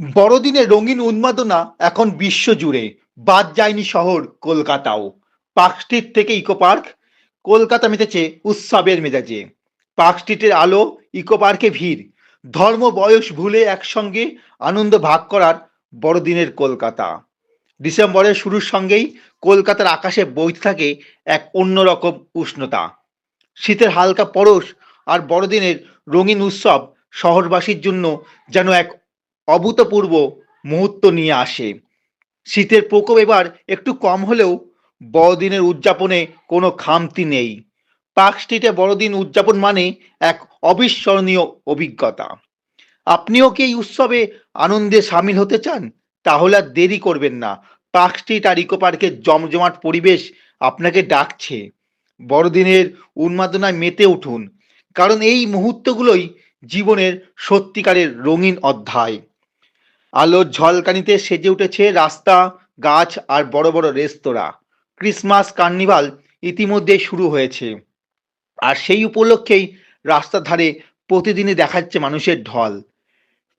বড়দিনে রঙিন উন্মাদনা এখন বিশ্বজুড়ে। বাদ যায়নি শহর কলকাতাও। পার্ক স্ট্রিট থেকে ইকো পার্ক, কলকাতা মেতেছে উৎসবের মেজাজে। পার্ক স্ট্রিটের আলো, ইকো পার্কে ভিড়। ধর্ম, বয়স ভুলে একসঙ্গে আনন্দ ভাগ করার বড়দিনের কলকাতা। ডিসেম্বরের শুরুর সঙ্গেই কলকাতার আকাশে বইতে থাকে এক অন্যরকম উষ্ণতা। শীতের হালকা পরশ আর বড়দিনের রঙিন উৎসব শহরবাসীর জন্য যেন এক অভূতপূর্ব মুহূর্ত নিয়ে আসে। শীতের প্রকোপ এবার একটু কম হলেও বড়দিনের উদযাপনে কোনো খামতি নেই। পার্ক স্ট্রিটে বড়দিন উদযাপন মানে এক অবিস্মরণীয় অভিজ্ঞতা। আপনিও কি এই উৎসবে আনন্দে সামিল হতে চান? তাহলে আর দেরি করবেন না। পার্ক স্ট্রিট আর ইকো পার্কের জমজমাট পরিবেশ আপনাকে ডাকছে। বড়দিনের উন্মাদনায় মেতে উঠুন। কারণ এই মুহূর্তগুলোই জীবনের সত্যিকারের রঙিন অধ্যায়। আলোর ঝলকানিতে সেজে উঠেছে রাস্তা, গাছ আর বড় বড় রেস্তোরাঁ। ক্রিসমাস কার্নিভাল ইতিমধ্যে শুরু হয়েছে। আর সেই উপলক্ষেই রাস্তার ধারে প্রতিদিনই দেখাচ্ছে মানুষের ঢল।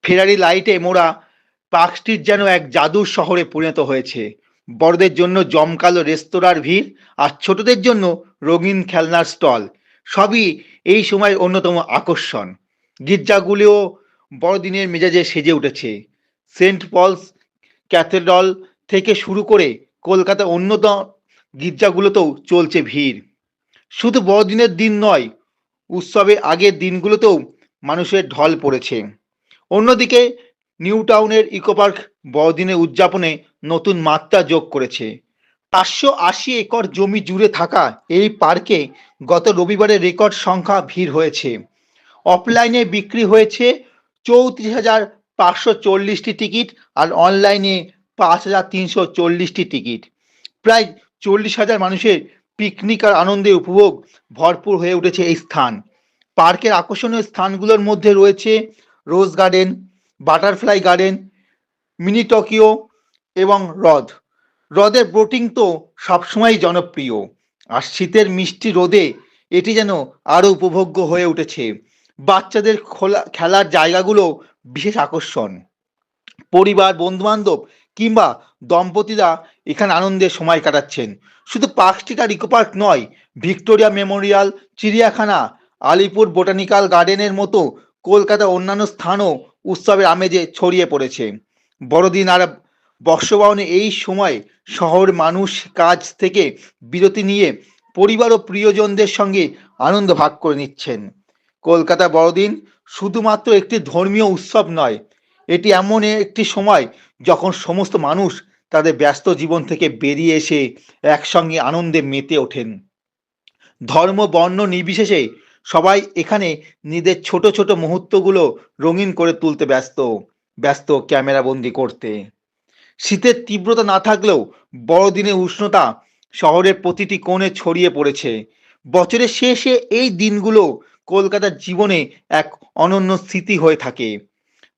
ফেরারি লাইটে মোড়া পার্ক স্ট্রিট যেন এক জাদুর শহরে পরিণত হয়েছে। বড়দের জন্য জমকালো রেস্তোরাঁর ভিড় আর ছোটদের জন্য রঙিন খেলনার স্টল। সবই এই সময়ের অন্যতম আকর্ষণ। গির্জাগুলিও বড়দিনের মেজাজে সেজে উঠেছে। সেন্ট পলস ক্যাথেড্রাল থেকে শুরু করে কলকাতা অন্যতম গির্জাগুলোতেও চলছে ভিড়। শুধু বড়দিনের দিন নয়, উৎসবের আগের দিনগুলোতেও মানুষের ঢল পড়েছে। অন্যদিকে নিউ টাউনের ইকো পার্ক বড়দিনের উদযাপনে নতুন মাত্রা যোগ করেছে। পাঁচশো আশি একর জমি জুড়ে থাকা এই পার্কে গত রবিবারে রেকর্ড সংখ্যা ভিড় হয়েছে। অফলাইনে বিক্রি হয়েছে চৌত্রিশ হাজার পাঁচশো চল্লিশটি টিকিট আর অনলাইনে পাঁচ হাজার তিনশো চল্লিশটি টিকিট। প্রায় চল্লিশ হাজার মানুষের পিকনিক আর আনন্দে উপভোগ ভরপুর হয়ে উঠেছে এই স্থান। পার্কের আকর্ষণীয় স্থানগুলোর মধ্যে রয়েছে rose garden, butterfly garden, mini Tokyo এবং হ্রদ। হ্রদের বোটিং তো সবসময়ই জনপ্রিয়। আর শীতের মিষ্টি রোদে এটি যেন আরও উপভোগ্য হয়ে উঠেছে। বাচ্চাদের খোলা, খেলার জায়গাগুলো বিশেষ আকর্ষণ। পরিবার, বন্ধুবান্ধব কিংবা দম্পতিরা এখানে আনন্দে সময় কাটাচ্ছেন। শুধু পার্ক স্ট্রিট আর ইকো পার্ক নয়, ভিক্টোরিয়া মেমোরিয়াল, চিড়িয়াখানা, আলিপুর বোটানিক্যাল গার্ডেনের মতো কলকাতার অন্যান্য স্থানও উৎসবের আমেজে ছড়িয়ে পড়েছে। বড়দিন আর বর্ষবরণে এই সময় শহর মানুষ কাজ থেকে বিরতি নিয়ে পরিবার ও প্রিয়জনদের সঙ্গে আনন্দ ভাগ করে নিচ্ছেন। কলকাতা বড়দিন শুধুমাত্র একটি ধর্মীয় উৎসব নয়, এটি এমন একটি সময় যখন সমস্ত মানুষ তাদের ব্যস্ত জীবন থেকে বেরিয়ে এসে একসঙ্গে আনন্দে মেতে ওঠেন। ধর্ম, বর্ণ নির্বিশেষে সবাই এখানে নিজের ছোট ছোট মুহূর্তগুলো রঙিন করে তুলতে ব্যস্ত ব্যস্ত ক্যামেরা বন্দি করতে। শীতের তীব্রতা না থাকলেও বড়দিনের উষ্ণতা শহরের প্রতিটি কোণে ছড়িয়ে পড়েছে। বছরের শেষে এই দিনগুলো কলকাতার জীবনে এক অনন্য স্মৃতি হয়ে থাকে।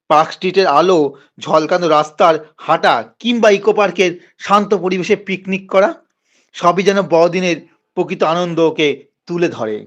পার্ক স্ট্রিটের আলো, ঝলকানো রাস্তার হাঁটা কিংবা ইকো পার্কের শান্ত পরিবেশে পিকনিক করা, সবই যেন বড়দিনের প্রকৃত আনন্দকে তুলে ধরে।